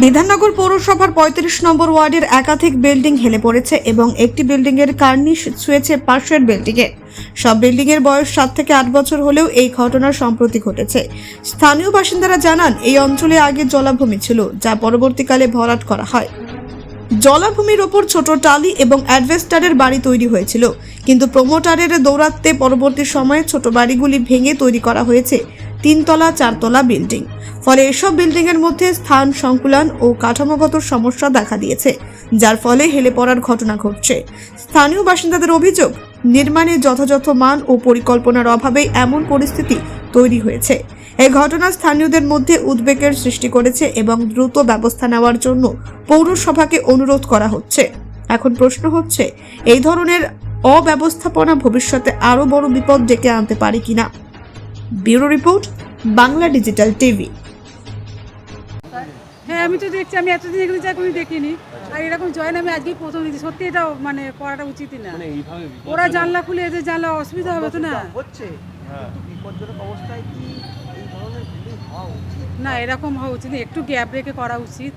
বিধাননগর পৌরসভার পঁয়ত্রিশ নম্বর ওয়ার্ডের একাধিক বিল্ডিং হেলে পড়েছে এবং একটি বিল্ডিং এর কার্নিশ ছুঁয়েছে বিল্ডিং এ সব বিল্ডিং এর বয়স সাত থেকে আট বছর হলেও এই ঘটনা সম্প্রতি ঘটেছে। স্থানীয় বাসিন্দারা জানান, এই অঞ্চলে আগে জলাভূমি ছিল, যা পরবর্তীকালে ভরাট করা হয়। জলাভূমির ওপর ছোট টালি এবং অ্যাডভেস্টারের বাড়ি তৈরি হয়েছিল, কিন্তু প্রমোটারের দৌরাত্মে পরবর্তী সময়ে ছোট বাড়িগুলি ভেঙে তৈরি করা হয়েছে। তিনতলা, চারতলা বিল্ডিং। ফলে এসব বিল্ডিং এর মধ্যে স্থান, সংকুলন ও কাঠামোগত সমস্যা দেখা দিয়েছে, যার ফলে হেলে পড়ার ঘটনা ঘটছে। স্থানীয় বাসিন্দাদের অভিযোগ, নির্মাণে যথাযথ মান ও পরিকল্পনার অভাবে এমন পরিস্থিতি তৈরি হয়েছে। এই ঘটনা স্থানীয়দের মধ্যে উদ্বেগের সৃষ্টি করেছে এবং দ্রুত ব্যবস্থা নেওয়ার জন্য পৌরসভাকে অনুরোধ করা হচ্ছে। এখন প্রশ্ন হচ্ছে, এই ধরনের অব্যবস্থাপনা ভবিষ্যতে আরও বড় বিপদ ডেকে আনতে পারে কিনা? Bureau report Bangla digital TV. হ্যাঁ আমি তো দেখছি আমি এতদিন এগুলো যা কোনো দেখিনি। আর এরকম জয়েন আমি আজকেই প্রথম দিচ্ছি সত্যি এটা মানে করাটা উচিতই না। ওরা জানলা খুলে এদের জানলা অসুবিধা হবে তো না। হচ্ছে কিন্তু অবস্থায় কি এই ধরনের বিল্ডিং হওয়া উচিত? না এরকম হওয়া উচিত না, একটু গ্যাপ রেখে করা উচিত।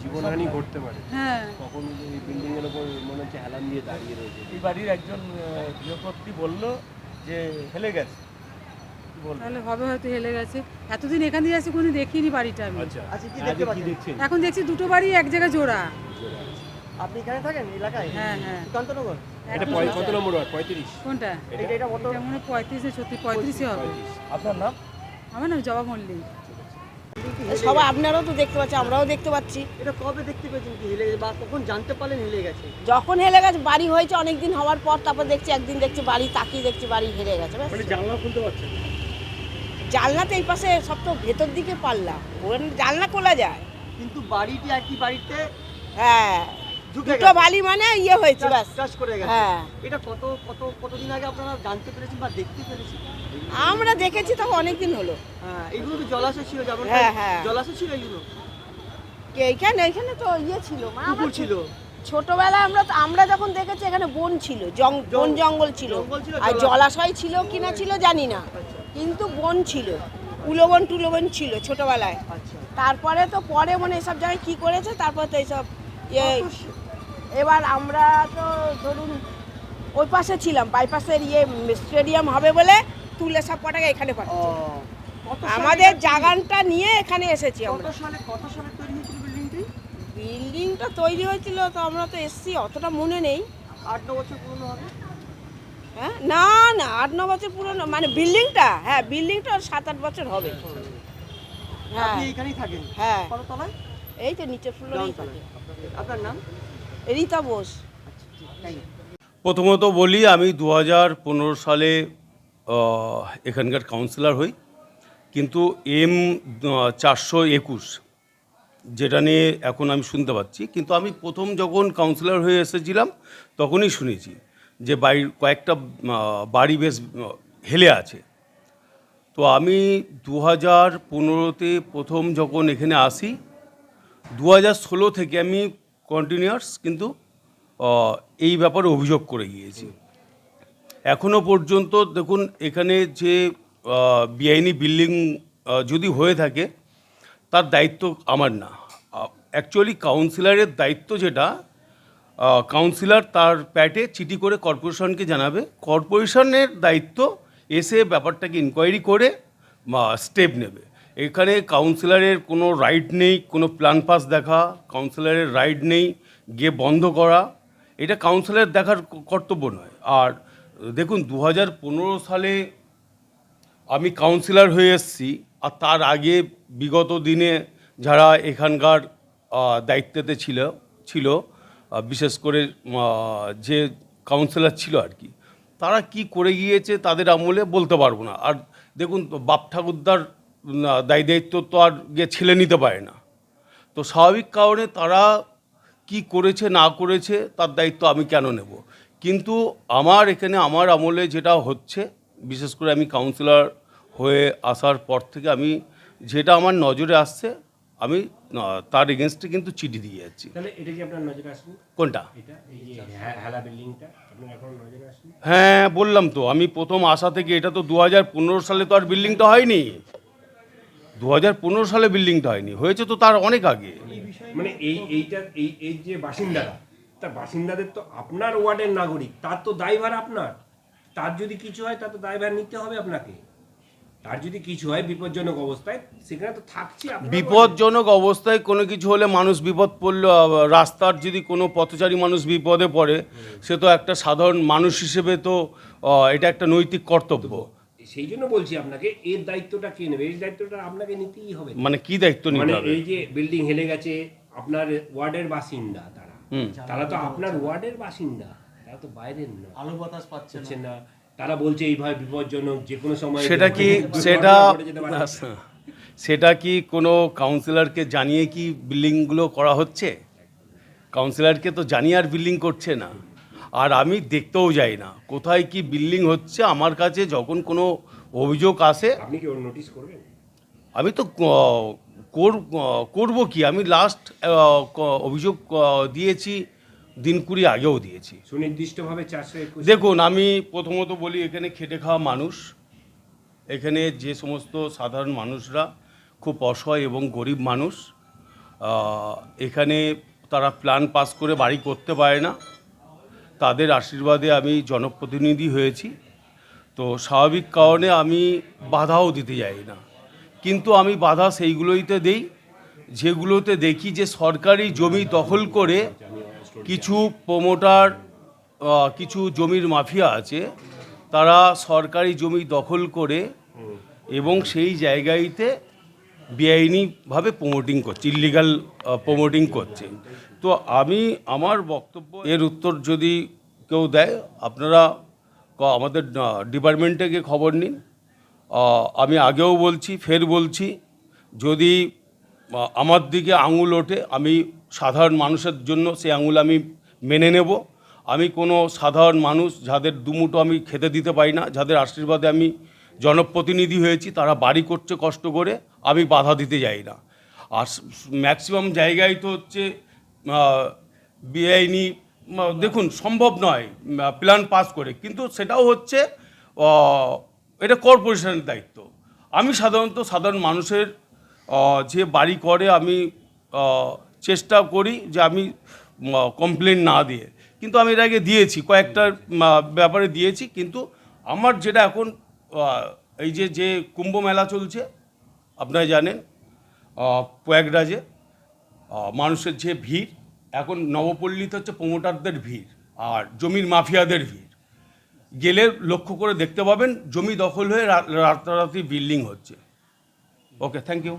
জীবনহানি ঘটতে পারে। হ্যাঁ। তখন এই বিল্ডিং এর উপর মনে হচ্ছে হেলান দিয়ে দাঁড়িয়ে রয়েছে। এই বাড়ির একজন গৃহকর্ত্রী বলল যে হেলে গেছে? তাহলে হবে হয়তো হেলে গেছে। এতদিন এখান দিয়ে আসি কোনো দেখিনি বাড়িটা আমি। আচ্ছা। আচ্ছা, কি দেখতে পাচ্ছেন? এখন দেখছি দুটো বাড়ি এক জায়গায় জোড়া। আপনি এখানে থাকেন এলাকায়? হ্যাঁ হ্যাঁ। সুকান্তনগর এটা একদম পয়- সোজা। কত নম্বর ওয়ার্ড? পঁয়ত্রিশ। কোনটা? এটা এটা কত মনে হয় পঁয়ত্রিশে সত্যি পঁয়ত্রিশে হবে। আপনার নাম? আমার নাম জবা মল্লিক। সবাই আপনারাও তো দেখতে পাচ্ছেন আমরাও দেখতে পাচ্ছি। এটা কবে দেখতে পেয়েছেন কি হেলে বা কখন জানতে পারলেন হেলে গেছে? যখন হেলে গেছে বাড়ি হয়েছে অনেক দিন হওয়ার পর তারপর দেখছি একদিন দেখছি বাড়ি তাকিয়ে দেখছি বাড়ি হেরে গেছে মানে জানলা খুলতে পারছেন না? জানলাতে এই পাশে সব তো ভেতর দিকে পারলাম ওখানে জানলা খোলা যায়। কিন্তু বাড়িটি একই বাড়িতে হ্যাঁ দুটো বালি মানে ইয়ে হয়েছে ব্যাস। টাচ করে গেছে। হ্যাঁ। এটা কত কত কতদিন আগে আপনারা জানতে পেরেছেন বা দেখতে পেরেছেন? আমরা দেখেছি তখন অনেক দিন হলো। হ্যাঁ এগুলো কি জলাশয় ছিল যেমন হ্যাঁ, হ্যাঁ। জলাশয় ছিল এগুলো? কে এইখানে এইখানে তো ইয়ে ছিল মানে পুকুর ছিল? ছোটবেলায় আমরা তো- আমরা যখন দেখেছি এখানে বন ছিল জং- বন জঙ্গল ছিল। আর জলাশয়। জলাশয় ছিল কিনা ছিল জানি না। কিন্তু বন ছিল উলোবন টুলোবন ছিল ছোটবেলায়। তারপরে তো পরে মানে এসব জায়গায় কি করেছে তারপর তো এইসব ইয়ে এবার আমরা তো ধরুন ওই পাশে ছিলাম বাইপাসের ইয়ে স্টেডিয়াম হবে বলে তুলে সব কটাকে এখানে পাঠাচ্ছে। আমাদের জাগানটা নিয়ে এখানে এসেছি আমরা। বিল্ডিংটি বিল্ডিংটা তৈরি হয়েছিল তো আমরা তো এসছি অতটা মনে নেই। আট বছর পুরনো হবে? হ্যাঁ? না না আট ন বছর পুরনো মানে বিল্ডিংটা হ্যাঁ বিল্ডিংটা সাত আট বছর হবে। হ্যাঁ। থাকেন? হ্যাঁ। কত এই তো নিচের ফ্লোরেই থাকে। আপনার নাম? রীতা বোস। প্রথমত বলি আমি দু হাজার পনেরো সালে এখানকার কাউন্সিলর হই। কিন্তু এম চারশো একুশ যেটা নিয়ে এখন আমি শুনতে পাচ্ছি। কিন্তু আমি প্রথম যখন কাউন্সিলর হয়ে এসেছিলাম তখনই শুনেছি। যে বাড়ির কয়েকটা বাড়ি বেশ হেলে আছে। তো আমি দু হাজার পনেরোতে প্রথম যখন এখানে আসি দু হাজার ষোলো থেকে আমি কন্টিনিউয়াস কিন্তু এই ব্যাপারে অভিযোগ করে গিয়েছি। এখনও পর্যন্ত দেখুন, এখানে যে বেআইনি বিল্ডিং যদি হয়ে থাকে, তার দায়িত্ব আমার না। অ্যাকচুয়ালি কাউন্সিলরের দায়িত্ব যেটা কাউন্সিলর তার প্যাটে চিঠি করে কর্পোরেশনকে জানাবে। কর্পোরেশনের দায়িত্ব এসে ব্যাপারটাকে ইনকোয়ারি করে স্টেপ নেবে। এখানে কাউন্সিলরের কোনো রাইট নেই, কোনো প্ল্যান পাস দেখা কাউন্সিলরের রাইট নেই, গিয়ে বন্ধ করা। এটা কাউন্সিলর দেখার কর্তব্য নয়। আর দেখুন দু হাজার পনেরো সালে আমি কাউন্সিলর হয়ে এসেছি, আর তার আগে বিগত দিনে যারা এখানকার দায়িত্বতে ছিল ছিল বিশেষ করে যে কাউন্সিলর ছিল আর কি, তারা কি করে গিয়েছে তাদের আমলে বলতে পারব না। আর দেখুন, বাপ ঠাকুরদার দায়ী দায়িত্ব তো আর গিয়ে ছেলে নিতে পারে না। তো স্বাভাবিক কারণে তারা কি করেছে, না করেছে, তার দায়িত্ব আমি কেন নেব? কিন্তু আমার এখানে, আমার আমলে যেটা হচ্ছে, বিশেষ করে আমি কাউন্সিলর হয়ে আসার পর থেকে আমি, যেটা আমার নজরে আসছে আমি তার এগেনস্টে কিন্তু চিঠি দিয়ে যাচ্ছি। তাহলে এটা কি আপনার নজরে আসেনি কোনটা? হ্যা- হ্যাঁ বললাম তো আমি প্রথম আসা থেকে এটা তো দু হাজার পনেরো সালে তো আর বিল্ডিংটা হয়নি। দু হাজার পনেরো সালে বিল্ডিংটা হয়নি হয়েছে তো তার অনেক আগে। মানে এই এইটা এই এই যে বাসিন্দারা তা বাসিন্দাদের তো আপনার ওয়ার্ডের নাগরিক তার তো দায়ভার আপনার। তার যদি কিছু হয় তার তো দায়ভার নিতে হবে আপনাকে। তার যদি কিছু হয় বিপজ্জনক অবস্থায় সেখানে তো থাকছে বিপজ্জনক অবস্থায় কোনো কিছু হলে মানুষ বিপদ পড়লে রাস্তার যদি কোনো পথচারী মানুষ বিপদে পড়ে সে তো একটা সাধারণ মানুষ হিসেবে তো এটা একটা নৈতিক কর্তব্য। সেই জন্য বলছি আপনাকে এর দায়িত্বটা কে নেবে? এই দায়িত্বটা আপনাকে নিতেই হবে। মানে কি দায়িত্ব মানে নিতে হবে? এই যে বিল্ডিং হেলে গেছে আপনার ওয়ার্ডের বাসিন্দা তারা হুম। তারা তো আপনার ওয়ার্ডের বাসিন্দা তারা তো বাইরের না। আলো বাতাস পাচ্ছে না। তারা বলছে এইভাবে বিপজ্জনক যে কোনো সময় সেটা কি সেটা। সেটা কি কোনো কাউন্সিলরকে জানিয়ে কি বিল্ডিংগুলো করা হচ্ছে? কাউন্সিলরকে তো জানিয়ে আর বিল্ডিং করছে না। আর আমি দেখতেও যাই না। কোথায় কি বিল্ডিং হচ্ছে আমার কাছে যখন কোনো অভিযোগ আসে আপনি কি নোটিশ করবেন? আমি তো করব কি? আমি লাস্ট অভিযোগ দিয়েছি দিন কুড়ি আগেও দিয়েছি। সুনির্দিষ্টভাবে চারশো একুশ দেখুন আমি প্রথমত বলি এখানে খেটে খাওয়া মানুষ। এখানে যে সমস্ত সাধারণ মানুষরা খুব অসহায় এবং গরিব মানুষ এখানে তারা প্ল্যান পাস করে বাড়ি করতে পারে না। তাদের আশীর্বাদে আমি জনপ্রতিনিধি হয়েছি। তো স্বাভাবিক কারণে আমি বাধাও দিতে যাই না। কিন্তু আমি বাধা সেইগুলোইতে দেই যেগুলোতে দেখি যে সরকারি জমি দখল করে কিছু প্রমোটার কিছু জমির মাফিয়া আছে, তারা সরকারি জমি দখল করে এবং সেই জায়গাইতে বেআইনিভাবে প্রমোটিং করছে ইলিগাল প্রমোটিং করছে। তো আমি আমার বক্তব্য, এর উত্তর যদি কেউ দেয়, আপনারা আমাদের ডিপার্টমেন্টে গিয়ে খবর নিন। আমি আগেও বলছি, ফের বলছি, যদি আমার দিকে আঙুল ওঠে, আমি সাধারণ মানুষের জন্য সেই আঙুল আমি মেনে নেব। আমি কোনো সাধারণ মানুষ যাদের দুমুটো আমি খেতে দিতে পারি না, যাদের আশীর্বাদে আমি জনপ্রতিনিধি হয়েছি, তারা বাড়ি করছে কষ্ট করে, আমি বাধা দিতে যাই না। আর ম্যাক্সিমাম জায়গায় তো হচ্ছে বেআইনি দেখুন, সম্ভব নয় প্ল্যান পাস করে। কিন্তু সেটাও হচ্ছে এটা কর্পোরেশনের দায়িত্ব। আমি সাধারণত সাধারণ মানুষের যে বাড়ি করে আমি চেষ্টা করি যে আমি কমপ্লেন না দিয়ে। কিন্তু আমি এর আগে দিয়েছি কয়েকটার ব্যাপারে দিয়েছি, কিন্তু আমার যেটা এখন এই যে যে কুম্ভ মেলা চলছে আপনারা জানেন প্রয়াগরাজে মানুষের যে ভিড়, এখন নবপল্লীতে হচ্ছে প্রমোটারদের ভিড় আর জমির মাফিয়াদের ভিড়। গেলে লক্ষ্য করে দেখতে পাবেন, জমি দখল হয়ে রাতারাতি বিল্ডিং হচ্ছে। Okay thank you